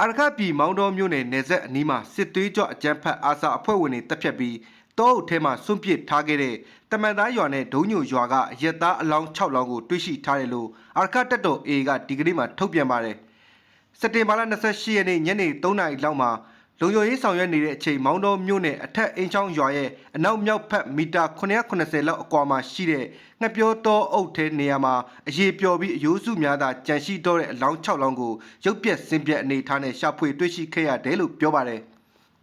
အာရခပြည်မောင်းတော်မြို့နယ်နယ်ဆက်အနီးမှာစစ်သွေးကြွအကြမ်းဖက်အာစာအဖွဲ့ဝင်တွေတပ်ဖြတ်ပြီးတောအုပ်ထဲမှာစွန့်ပစ်ထားခဲ့တဲ့တမန်သားရွာနဲ့ဒုံညိုရွာကရက်သားအလောင်း6လောင်းကိုတွေ့ရှိထားတယ်လို့အာရခတပ်တော် A ကဒီကနေ့မှထုတ်ပြန်ပါတယ်စက်တင်ဘာလ28ရက်နေ့ညနေ3နာရီလောက်မှာ လုံခြုံရေးဆောင်ရွက်နေတဲ့အချိန်မောင်းတော်မြို့နယ်အထက်အင်းချောင်းရွာရဲ့အနောက်မြောက်ဖက်မီတာ980လောက်အကွာမှာရှိတဲ့ငှက်ပြောတောအုပ်ထဲနေရာမှာအရေးပျော်ပြီးအယိုးစုများသာကြန့်ရှိတော့တဲ့အလောင်း6လောင်းကိုရုပ်ပြက်စင်ပြက်အနေထားနဲ့ရှာဖွေတွေ့ရှိခဲ့ရတယ်လို့ပြောပါတယ်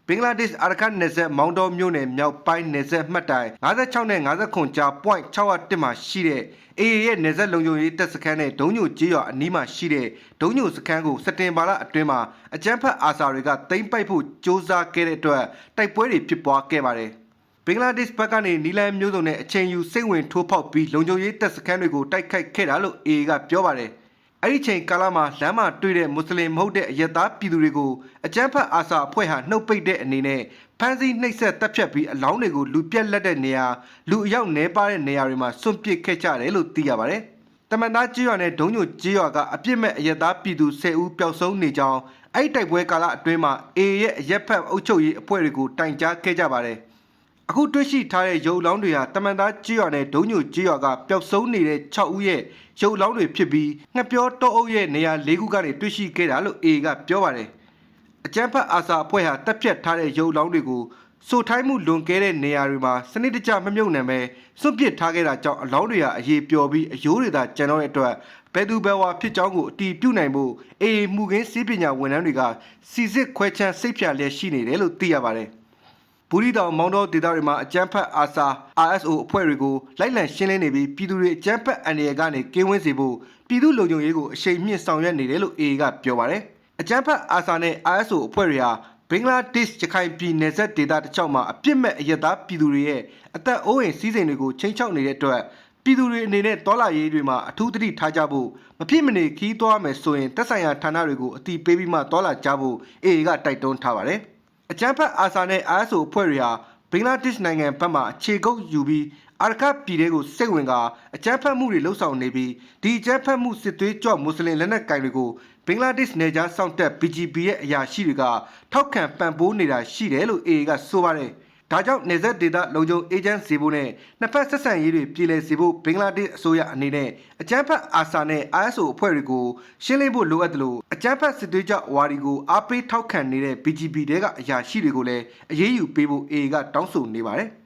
ဘင်္ဂလားဒေ့ရှ်အာရကန်နယ်စပ်မောင်းတော်မြို့နယ်မြောက်ပိုင်းနယ်စပ်မှတ်တိုင်56နဲ့59ကြား point 601မှာရှိတဲ့ AA ရဲ့နယ်စပ်လုံခြုံရေးတပ်စခန်းနဲ့ဒုံညိုကျေးရွာအနီးမှာရှိတဲ့ဒုံညိုစခန်းကိုစက်တင်ဘာလအတွင်းမှာအကြမ်းဖက်အာစာတွေကတိမ့်ပိုက်ဖို့စ조사ခဲ့တဲ့အတွက်တိုက်ပွဲတွေဖြစ်ပွားခဲ့ပါတယ်ဘင်္ဂလားဒေ့ရှ်ဘက်ကနေနီလန်မျိုးစုံနဲ့အချိန်ယူစိတ်ဝင်ထိုးဖောက်ပြီးလုံခြုံရေးတပ်စခန်းတွေကိုတိုက်ခိုက်ခဲ့တာလို့ AA ကပြောပါတယ် အဲ့ဒီချိန်ကာလမှာလမ်းမှာတွေ့တဲ့မွတ်စလင်မဟုတ်တဲ့အယက်သားပြည်သူတွေကိုအကြမ်းဖက်အာစာအဖွဲ့ဟာနှုတ်ပိတ်တဲ့အနေနဲ့ဖမ်းဆီးနှိပ်စက်တပ်ဖြတ်ပြီးအလောင်းတွေကိုလူပြက်လက်တဲ့နေရာလူအယောက်နှဲပါတဲ့နေရာတွေမှာစွန့်ပစ်ခဲ့ကြတယ်လို့သိရပါတယ်။တမန်သားကြေးရွာနဲ့ဒုံညိုကြေးရွာကအပြစ်မဲ့အယက်သားပြည်သူ10ဦးပျောက်ဆုံးနေကြောင်းအဲ့ဒီတိုက်ပွဲကာလအတွင်းမှာအေရဲ့အရက်ဖက်အုပ်ချုပ်ရေးအဖွဲ့တွေကိုတိုင်ကြားခဲ့ကြပါတယ်။ အခုတွေ့ရှိထားတဲ့ရုပ်လောင်းတွေဟာတမန်သားကြေးရွာနဲ့ဒုံညိုကြေးရွာကပျောက်ဆုံးနေတဲ့6ဦးရဲ့ရုပ်လောင်းတွေဖြစ်ပြီးငှက်ပြောတောအုပ်ရဲ့နေရာ၄ခုကနေတွေ့ရှိခဲ့တာလို့ A ကပြောပါတယ်။အကြမ်းဖက်အာစာအဖွဲ့ဟာတက်ပြတ်ထားတဲ့ရုပ်လောင်းတွေကိုစိုးထိုင်းမှုလွန်ကဲတဲ့နေရာတွေမှာစနစ်တကျမမြုပ်နှံပဲစွန့်ပစ်ထားခဲ့တာကြောင့်အလောင်းတွေဟာအရေးပျော်ပြီးအယိုးတွေသာကျန်တော့တဲ့အတွက်ဘယ်သူဘယ်ဝါဖြစ်ကြောင်းကိုအတီးပြုတ်နိုင်ဖို့အေမှုခင်းစီးပညာဝန်ထမ်းတွေကစီစစ်ခွဲချမ်းစိတ်ဖြာလျက်ရှိနေတယ်လို့သိရပါတယ်။ ဘူးရီတောင်မောင်းတော်ဒေသတွေမှာအကြမ်းဖက်အာစာ RSO အဖွဲ့တွေကိုလိုက်လံရှင်းလင်းနေပြီးပြည်သူတွေအကြမ်းဖက်အန္တရာယ်ကနေကင်းဝေးစေဖို့ပြည်သူလုံခြုံရေးကိုအရှိန်မြင့်ဆောင်ရွက်နေတယ်လို့ AA ကပြောပါတယ်။အကြမ်းဖက်အာစာနဲ့ RSO အဖွဲ့တွေဟာဘင်္ဂလားဒေ့ရှ်ရခိုင်ပြည်နယ်စပ်ဒေသတစ်လျှောက်မှာအပြစ်မဲ့အယက်သားပြည်သူတွေရဲ့အသက်အိုးအိမ်စီးစိမ်တွေကိုချိန်ချောက်နေတဲ့အတွက်ပြည်သူတွေအနေနဲ့တော်လာရေးတွေမှာအထူးသတိထားကြဖို့မဖြစ်မနေခီးသွားမယ်ဆိုရင်တက်ဆိုင်ရာဌာနတွေကိုအတိပေးပြီးမှတော်လာကြဖို့ AA ကတိုက်တွန်းထားပါတယ်။ အကြမ်းဖက်အာစာနဲ့ ISO အဖွဲ့တွေဟာဘင်္ဂလားဒေ့ရှ်နိုင်ငံဘက်မှအခြေကုပ်ယူပြီးအာရခပြည်တွေကိုစိတ်ဝင်ကအကြမ်းဖက်မှုတွေလှုပ်ဆောင်နေပြီးဒီအကြမ်းဖက်မှုစစ်သွေးကြွမွတ်စလင်လက်နက်ကိုင်တွေကိုဘင်္ဂလားဒေ့ရှ်နယ်ခြားစောင့်တပ် BGB ရဲ့အရာရှိတွေကထောက်ခံပံ့ပိုးနေတာရှိတယ်လို့ AA ကဆိုပါတယ်။ ဒါကြောင့်နေဆက်ဒေတာလုံခြုံအေဂျင့်စီဖို့နဲ့နှစ်ဖက်ဆက်ဆံရေးတွေပြည်လည်စေဖို့ဘင်္ဂလားဒေ့ရှ်အစိုးရအနေနဲ့အကြမ်းဖက်အာစာနဲ့ ISO အဖွဲ့တွေကိုရှင်းလင်းဖို့လိုအပ်တယ်လို့အကြမ်းဖက်စစ်သွေးကြဝါဒီကိုအားပေးထောက်ခံနေတဲ့ BGB တဲကအရာရှိတွေကိုလည်းအရေးယူပေးဖို့ AA ကတောင်းဆိုနေပါတယ်။